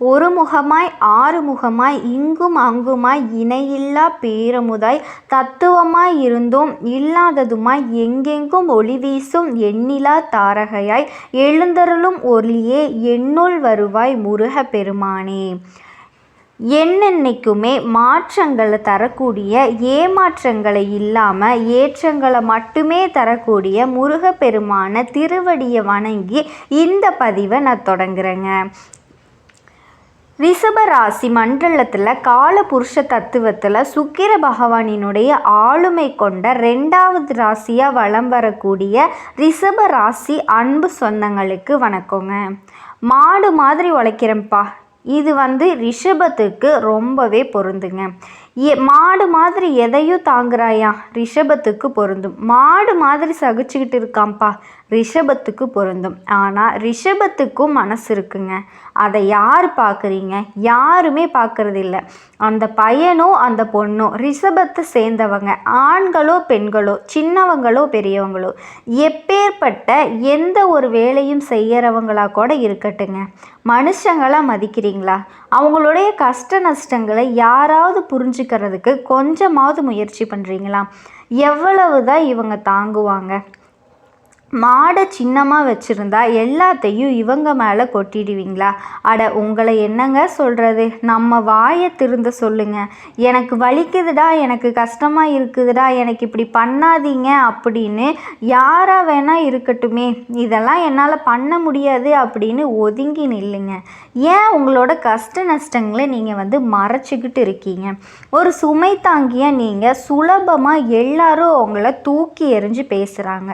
ஒரு முகமாய் ஆறு முகமாய் இங்கும் அங்குமாய் இணையில்லா பேரமுதாய் தத்துவமாய் இருந்தும் இல்லாததுமாய் எங்கெங்கும் ஒளி வீசும் எண்ணிலா தாரகையாய் எழுந்தருளும் ஒளியே என்னுள் வருவாய் முருகப் பெருமானே என்னென்னைக்குமே மாற்றங்களை தரக்கூடிய ஏமாற்றங்களை இல்லாமல் ஏற்றங்களை மட்டுமே தரக்கூடிய முருகப்பெருமான திருவடியை வணங்கி இந்த பதிவை நான் தொடங்குறேங்க. ரிஷப ராசி மண்டலத்தில் கால புருஷ தத்துவத்தில் சுக்கிர பகவானினுடைய ஆளுமை கொண்ட ரெண்டாவது ராசியாக வலம் வரக்கூடிய ரிஷப ராசி அன்பு சொந்தங்களுக்கு வணக்கங்க. மாடு மாதிரி உழைக்கிறேன்ப்பா. இது வந்து ரிஷபத்துக்கு ரொம்பவே பொருந்துங்க. எ மாடு மாதிரி எதையும் தாங்குறாயா? ரிஷபத்துக்கு பொருந்தும். மாடு மாதிரி சகிச்சுக்கிட்டு இருக்கான்ப்பா. ரிஷபத்துக்கு பொருந்தும். ஆனால் ரிஷபத்துக்கும் மனசு இருக்குங்க. அதை யார் பார்க்குறீங்க? யாருமே பார்க்குறதில்ல. அந்த பையனோ அந்த பொண்ணோ ரிஷபத்தை சேர்ந்தவங்க. ஆண்களோ பெண்களோ சின்னவங்களோ பெரியவங்களோ. எப்பேற்பட்ட எந்த ஒரு வேலையும் செய்கிறவங்களா கூட இருக்கட்டுங்க. மனுஷங்களாக மதிக்கிறீங்களா? அவங்களுடைய கஷ்ட நஷ்டங்களை யாராவது புரிஞ்சுக்கிறதுக்கு கொஞ்சமாவது முயற்சி பண்ணுறீங்களா எவ்வளவு தான் இவங்க தாங்குவாங்க. மாடை சின்னமாக வச்சுருந்தா எல்லாத்தையும் இவங்க மேலே கொட்டிடுவீங்களா? அட உங்களை என்னங்க சொல்கிறது நம்ம வாயை திருந்த சொல்லுங்க. எனக்கு வலிக்குதுடா எனக்கு கஷ்டமாக இருக்குதுடா எனக்கு இப்படி பண்ணாதீங்க அப்படின்னு யாராக வேணால் இருக்கட்டுமே. இதெல்லாம் என்னால் பண்ண முடியாது அப்படின்னு ஒதுங்கி நில்லுங்க. ஏன் உங்களோட கஷ்ட நஷ்டங்களை நீங்கள் வந்து மறைச்சிக்கிட்டு இருக்கீங்க? ஒரு சுமை தாங்கியாக நீங்கள் சுலபமாக எல்லாரும் உங்களை தூக்கி எறிஞ்சு பேசுகிறாங்க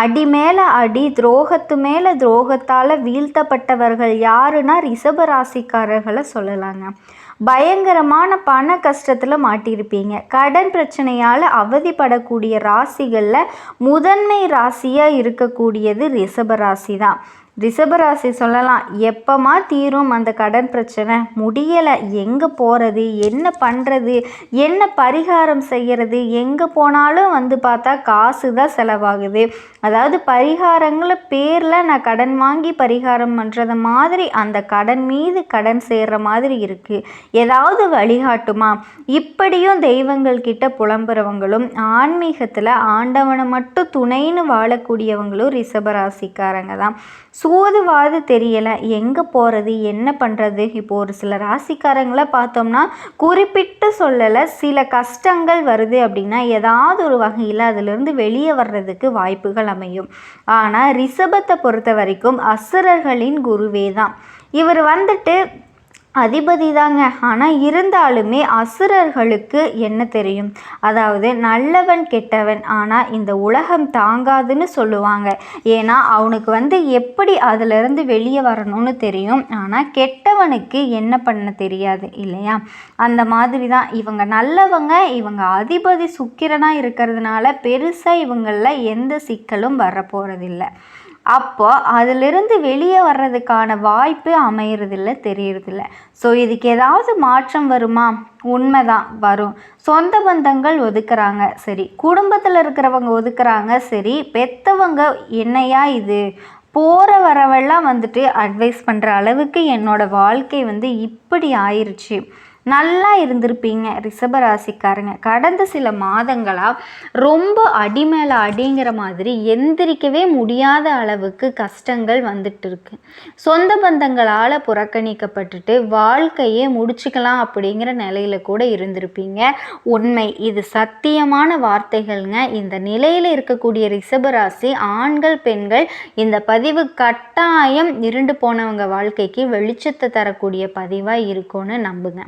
அடிமை மேலே அடி துரோகத்து மேலே துரோகத்தால் வீழ்த்தப்பட்டவர்கள் யாருன்னா ரிஷபராசிக்காரர்களை சொல்லலாங்க. பயங்கரமான பண கஷ்டத்தில் மாட்டியிருப்பீங்க. கடன் பிரச்சனையால் அவதிப்படக்கூடிய ராசிகளில் முதன்மை ராசியாக இருக்கக்கூடியது ரிஷபராசி தான் ரிஷபராசி சொல்லலாம். எப்போமா தீரும் அந்த கடன் பிரச்சனை? முடியலை. எங்கே போகிறது என்ன பண்ணுறது என்ன பரிகாரம் செய்கிறது எங்கே போனாலும் வந்து பார்த்தா காசு தான் செலவாகுது. அதாவது பரிகாரங்கள பேரில் நான் கடன் வாங்கி பரிகாரம் பண்ணுறத மாதிரி அந்த கடன் மீது கடன் சேர்கிற மாதிரி இருக்குது ஏதாவது வழிகாட்டுமா? இப்படியும் தெய்வங்கள் கிட்ட புலம்புறவங்களும் ஆன்மீகத்தில் ஆண்டவனை மட்டும் துணைன்னு வாழக்கூடியவங்களும் ரிஷபராசிக்காரங்க தான். சூதுவாது தெரியலை. எங்கே போகிறது என்ன பண்ணுறது இப்போ ஒரு சில ராசிக்காரங்களை பார்த்தோம்னா குறிப்பிட்டு சொல்லலை சில கஷ்டங்கள் வருது அப்படின்னா ஏதாவது ஒரு வகையில் அதிலிருந்து வெளியே வர்றதுக்கு வாய்ப்புகள் அமையும். ஆனால் ரிஷபத்தை பொறுத்த வரைக்கும் அசுரர்களின் குருவே தான். இவர் வந்துட்டு அதிபதி தாங்க. ஆனால் இருந்தாலுமே அசுரர்களுக்கு என்ன தெரியும்? அதாவது நல்லவன் கெட்டவன். ஆனால் இந்த உலகம் தாங்காதுன்னு சொல்லுவாங்க. ஏன்னா அவனுக்கு வந்து எப்படி அதிலிருந்து வெளியே வரணும்னு தெரியும். ஆனால் கெட்டவனுக்கு என்ன பண்ண தெரியாது இல்லையா? அந்த மாதிரி தான். இவங்க நல்லவங்க இவங்க அதிபதி சுக்கிரனாக இருக்கிறதுனால பெருசாக இவங்களில் எந்த சிக்கலும் வரப்போகிறதில்ல அப்போ அதிலிருந்து வெளியே வர்றதுக்கான வாய்ப்பு அமையறதில்ல தெரியறதில்ல. ஸோ இதுக்கு ஏதாவது மாற்றம் வருமா? உண்மைதான் வரும். சொந்த பந்தங்கள் ஒதுக்குறாங்க சரி. குடும்பத்தில் இருக்கிறவங்க ஒதுக்குறாங்க சரி. பெத்தவங்க என்னையா இது? போகிற வரவெல்லாம் வந்துட்டு அட்வைஸ் பண்ணுற அளவுக்கு என்னோடய வாழ்க்கை வந்து இப்படி ஆயிடுச்சு நல்லா இருந்திருப்பீங்க ரிஷபராசிக்காரங்க. கடந்த சில மாதங்களாக ரொம்ப அடி மேலே அடிங்கிற மாதிரி எந்திரிக்கவே முடியாத அளவுக்கு கஷ்டங்கள் வந்துட்டு இருக்கு சொந்த பந்தங்களால் புறக்கணிக்கப்பட்டுட்டு வாழ்க்கையே முடிச்சுக்கலாம் அப்படிங்கிற நிலையில் கூட இருந்திருப்பீங்க. உண்மை. இது சத்தியமான வார்த்தைகள்ங்க. இந்த நிலையில் இருக்கக்கூடிய ரிஷபராசி ஆண்கள் பெண்கள் இந்த பதிவு கட்டாயம் இருண்டு போனவங்க வாழ்க்கைக்கு வெளிச்சத்தை தரக்கூடிய பதிவாக இருக்கும்னு நம்புங்க.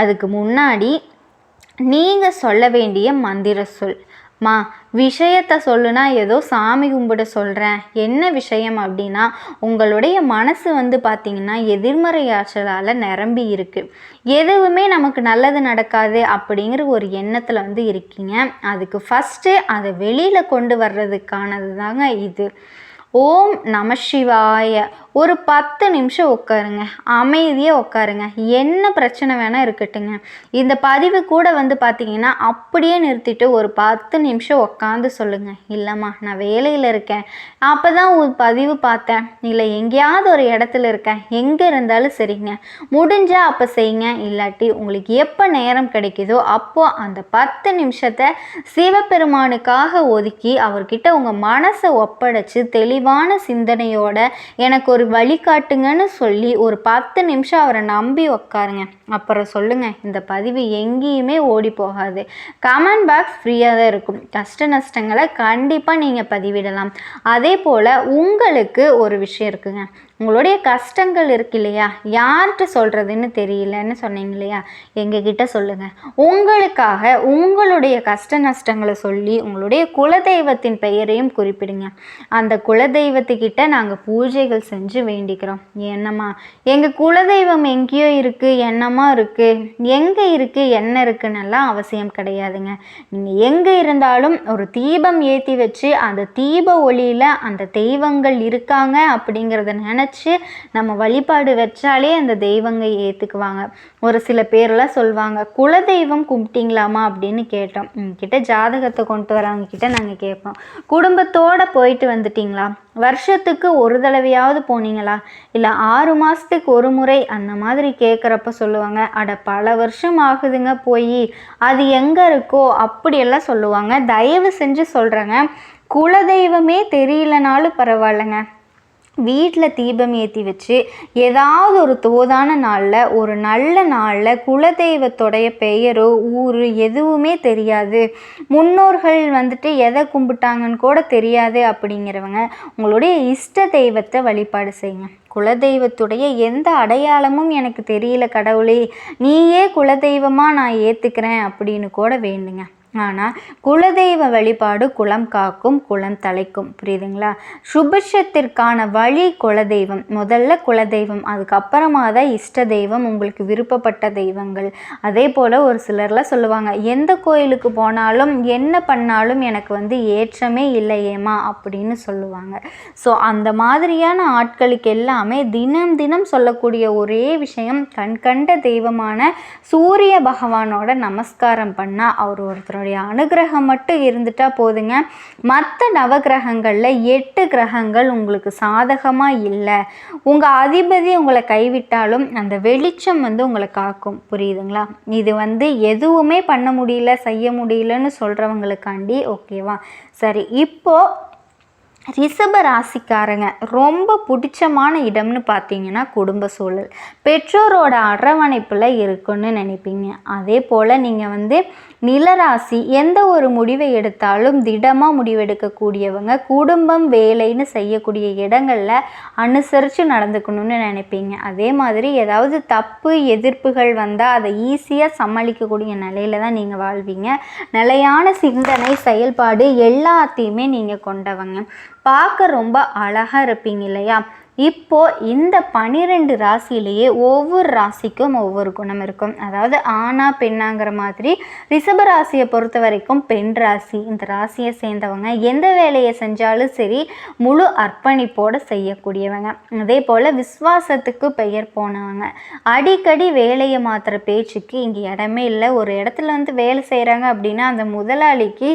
அதுக்கு முன்னாடி நீங்கள் சொல்ல வேண்டிய மந்திர சொல். மா விஷயத்த சொல்லுனா ஏதோ சாமி கும்பிட சொல்கிறேன் என்ன விஷயம் அப்படின்னா உங்களுடைய மனசு வந்து பார்த்திங்கன்னா எதிர்மறை ஆற்றலால் நிரம்பி இருக்குது எதுவுமே நமக்கு நல்லது நடக்காது அப்படிங்கிற ஒரு எண்ணத்தில் வந்து இருக்கீங்க. அதுக்கு ஃபஸ்ட்டு அதை வெளியில் கொண்டு வர்றதுக்கானது தாங்க இது. ஓம் நம சிவாய ஒரு பத்து நிமிஷம் உட்காருங்க. அமைதியாக உட்காருங்க. என்ன பிரச்சனை வேணால் இருக்கட்டுங்க. இந்த பதிவு கூட வந்து பார்த்தீங்கன்னா அப்படியே நிறுத்திட்டு ஒரு பத்து நிமிஷம் உட்காந்து சொல்லுங்கள் இல்லைம்மா நான் வேலையில் இருக்கேன். அப்போ தான் ஒரு பதிவு பார்த்தேன். இல்லை எங்கேயாவது ஒரு இடத்துல இருக்கேன். எங்கே இருந்தாலும் சரிங்க. முடிஞ்சால் அப்போ செய்யுங்க. இல்லாட்டி உங்களுக்கு எப்போ நேரம் கிடைக்குதோ அப்போது அந்த பத்து நிமிஷத்தை சிவபெருமானுக்காக ஒதுக்கி அவர்கிட்ட உங்கள் மனசை ஒப்படைச்சு தெளிவான சிந்தனையோட எனக்கு ஒரு வழிகாட்டுங்கன்னு சொல்லி ஒரு பத்து நிமிஷம் அவரை நம்பி உக்காருங்க. அப்புறம் சொல்லுங்கள் இந்த பதிவு எங்கேயுமே ஓடி போகாது. கமெண்ட் பாக்ஸ் ஃப்ரீயாக தான் இருக்கும். கஷ்ட நஷ்டங்களை கண்டிப்பாக நீங்கள் பதிவிடலாம். அதே போல் உங்களுக்கு ஒரு விஷயம் இருக்குங்க. உங்களுடைய கஷ்டங்கள் இருக்கு இல்லையா? யார்கிட்ட சொல்கிறதுன்னு தெரியலன்னு சொன்னீங்க இல்லையா? எங்ககிட்ட சொல்லுங்கள் உங்களுக்காக உங்களுடைய கஷ்ட நஷ்டங்களை சொல்லி உங்களுடைய குலதெய்வத்தின் பெயரையும் குறிப்பிடுங்க. அந்த குலதெய்வத்துக்கிட்ட நாங்கள் பூஜைகள் செஞ்சு வேண்டிக்கிறோம். என்னம்மா எங்கள் குலதெய்வம் எங்கேயோ இருக்குது என்னம்மா சுத்தமாக இருக்குது எங்கே இருக்குது என்ன இருக்குன்னெல்லாம் அவசியம் கிடையாதுங்க. நீங்கள் எங்கே இருந்தாலும் ஒரு தீபம் ஏற்றி வச்சு அந்த தீப ஒளியில் அந்த தெய்வங்கள் இருக்காங்க அப்படிங்கிறத நினச்சி நம்ம வழிபாடு வச்சாலே அந்த தெய்வங்க ஏற்றுக்குவாங்க ஒரு சில பேர்லாம் சொல்லுவாங்க குலதெய்வம் கும்பிட்டிங்களாமா? அப்படின்னு கேட்டோம். கிட்ட ஜாதகத்தை கொண்டு வரவங்க கிட்ட நாங்கள் கேட்போம். குடும்பத்தோடு போயிட்டு வந்துட்டிங்களா? வருஷத்துக்கு ஒரு தடவையாவது போனீங்களா? இல்லை ஆறு மாதத்துக்கு ஒரு முறை அந்த மாதிரி கேட்குறப்ப சொல்லுவாங்க அட பல வருஷம் ஆகுதுங்க போய் அது எங்கே இருக்கோ? அப்படியெல்லாம் சொல்லுவாங்க. தயவு செஞ்சு சொல்கிறேங்க குலதெய்வமே தெரியலனாலும் பரவாயில்லைங்க. வீட்டில் தீபம் ஏற்றி வச்சு ஏதாவது ஒரு தோதான நாளில் ஒரு நல்ல நாளில் குலதெய்வத்தோடைய பெயரோ ஊர் எதுவுமே தெரியாது. முன்னோர்கள் வந்துட்டு எதை கும்பிட்டாங்கன்னு கூட தெரியாது அப்படிங்கிறவங்க உங்களுடைய இஷ்ட தெய்வத்தை வழிபாடு செய்யுங்க. குலதெய்வத்துடைய எந்த அடையாளமும் எனக்கு தெரியல கடவுளே. நீயே குலதெய்வமாக நான் ஏற்றுக்கிறேன் அப்படின்னு கூட வேண்டுங்க. ஆனால் குலதெய்வ வழிபாடு குலம் காக்கும் குலம் தலைக்கும். புரியுதுங்களா? சுபிஷத்திற்கான வழி குலதெய்வம். முதல்ல குலதெய்வம் அதுக்கப்புறமா தான் இஷ்ட தெய்வம் உங்களுக்கு விருப்பப்பட்ட தெய்வங்கள். அதே போல் ஒரு சிலர்லாம் சொல்லுவாங்க எந்த கோயிலுக்கு போனாலும் என்ன பண்ணாலும் எனக்கு வந்து ஏற்றமே இல்லையேமா அப்படின்னு சொல்லுவாங்க. ஸோ அந்த மாதிரியான ஆட்களுக்கு எல்லாமே தினம் தினம் சொல்லக்கூடிய ஒரே விஷயம் கண்கண்ட தெய்வமான சூரிய பகவானோட நமஸ்காரம் பண்ணால் அவர் ஒருத்தர் அவனுடைய அனுகிரகம் மட்டும் இருந்துட்டால் போதுங்க. மற்ற நவகிரகங்களில் எட்டு கிரகங்கள் உங்களுக்கு சாதகமாக இல்லை. உங்கள் அதிபதி உங்களை கைவிட்டாலும் அந்த வெளிச்சம் வந்து உங்களை காக்கும். புரியுதுங்களா? இது வந்து எதுவுமே பண்ண முடியல செய்ய முடியலன்னு சொல்கிறவங்களுக்காண்டி ஓகேவா? சரி இப்போது ரிஷப ராசிக்காரங்க ரொம்ப பிடிச்சமான இடம்னு பார்த்தீங்கன்னா குடும்ப சூழல். பெற்றோரோட அரவணைப்பில் இருக்குன்னு நினைப்பீங்க. அதே போல் நீங்கள் வந்து நிலராசி எந்த ஒரு முடிவை எடுத்தாலும் திடமாக முடிவெடுக்கக்கூடியவங்க குடும்பம் வேலைன்னு செய்யக்கூடிய இடங்களில் அனுசரித்து நடந்துக்கணும்னு நினைப்பீங்க. அதே மாதிரி ஏதாவது தப்பு எதிர்ப்புகள் வந்தால் அதை ஈஸியாக சமாளிக்கக்கூடிய நிலையில தான் நீங்கள் வாழ்வீங்க. நிலையான சிந்தனை செயல்பாடு எல்லாத்தையுமே நீங்கள் கொண்டவங்க. பார்க்க ரொம்ப அழகாக இருப்பீங்க இல்லையா? இப்போது இந்த பனிரெண்டு ராசியிலேயே ஒவ்வொரு ராசிக்கும் ஒவ்வொரு குணம் இருக்கும். அதாவது ஆனா பெண்ணாங்கிற மாதிரி ரிஷப ராசியை பொறுத்த வரைக்கும் பெண் ராசி. இந்த ராசியை சேர்ந்தவங்க எந்த வேலையை செஞ்சாலும் சரி முழு அர்ப்பணிப்போடு செய்யக்கூடியவங்க. அதே போல் விஸ்வாசத்துக்கு பெயர் போனவங்க. அடிக்கடி வேலையை மாற்றுற பேச்சுக்கு இங்கே இடமே இல்லை. ஒரு இடத்துல வந்து வேலை செய்கிறாங்க அப்படின்னா அந்த முதலாளிக்கு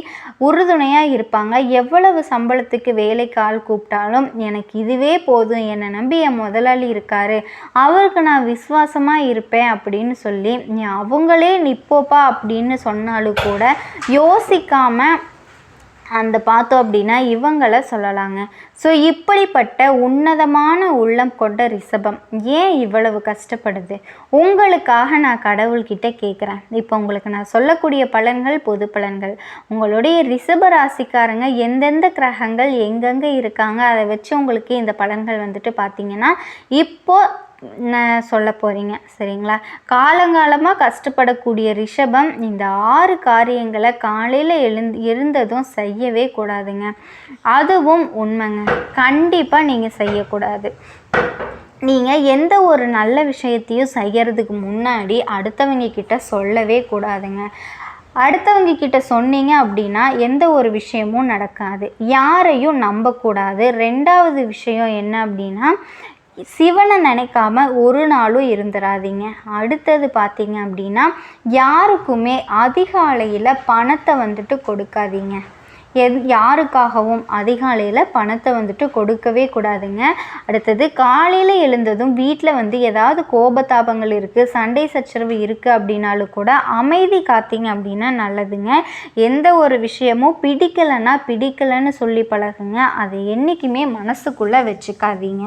உறுதுணையாக இருப்பாங்க. எவ்வளவு சம்பளத்துக்கு வேலைக்கு ஆள் கூப்பிட்டாலும் எனக்கு இதுவே போதும் என்னை நம்பி என் முதலாளி இருக்காரு. அவருக்கு நான் விசுவாசமாக இருப்பேன் அப்படின்னு சொல்லி நீ அவங்களே நிப்போப்பா அப்படின்னு சொன்னாலும் கூட யோசிக்காமல் அந்த பார்த்தோம் அப்படின்னா இவங்களை சொல்லலாங்க. ஸோ இப்படிப்பட்ட உன்னதமான உள்ளம் கொண்ட ரிஷபம் ஏன் இவ்வளவு கஷ்டப்படுது? உங்களுக்காக நான் கடவுள்கிட்ட கேட்குறேன் இப்போ உங்களுக்கு நான் சொல்லக்கூடிய பலன்கள் பொது பலன்கள். உங்களுடைய ரிஷப ராசிக்காரங்க எந்தெந்த கிரகங்கள் எங்கெங்கே இருக்காங்க அதை வச்சு உங்களுக்கு இந்த பலன்கள் வந்துட்டு பார்த்தீங்கன்னா இப்போது சொல்ல போகிறீங்க சரிங்களா? காலங்காலமாக கஷ்டப்படக்கூடிய ரிஷபம் இந்த ஆறு காரியங்களை காலையில் எழுந்து இருந்ததும் செய்யவே கூடாதுங்க. அதுவும் உண்மைங்க. கண்டிப்பாக நீங்கள் செய்யக்கூடாது. நீங்கள் எந்த ஒரு நல்ல விஷயத்தையும் செய்கிறதுக்கு முன்னாடி அடுத்தவங்க கிட்ட சொல்லவே கூடாதுங்க. அடுத்தவங்க கிட்ட சொன்னீங்க அப்படின்னா எந்த ஒரு விஷயமும் நடக்காது. யாரையும் நம்பக்கூடாது. ரெண்டாவது விஷயம் என்ன அப்படின்னா சிவனை நினைக்காம ஒரு நாளும் இருந்துடாதீங்க அடுத்தது பார்த்தீங்க அப்படின்னா யாருக்குமே அதிகாலையில் பணத்தை வந்துட்டு கொடுக்காதீங்க. எது யாருக்காகவும் அதிகாலையில் பணத்தை வந்துட்டு கொடுக்கவே கூடாதுங்க. அடுத்தது காலையில் எழுந்ததும் வீட்டில் வந்து ஏதாவது கோபதாபங்கள் இருக்குது சண்டை சச்சரவு இருக்குது அப்படின்னாலும் கூட அமைதி காத்தீங்க அப்படின்னா நல்லதுங்க. எந்த ஒரு விஷயமும் பிடிக்கலைன்னா பிடிக்கலைன்னு சொல்லி பழகுங்க. அதை என்றைக்குமே மனசுக்குள்ளே வச்சுக்காதீங்க.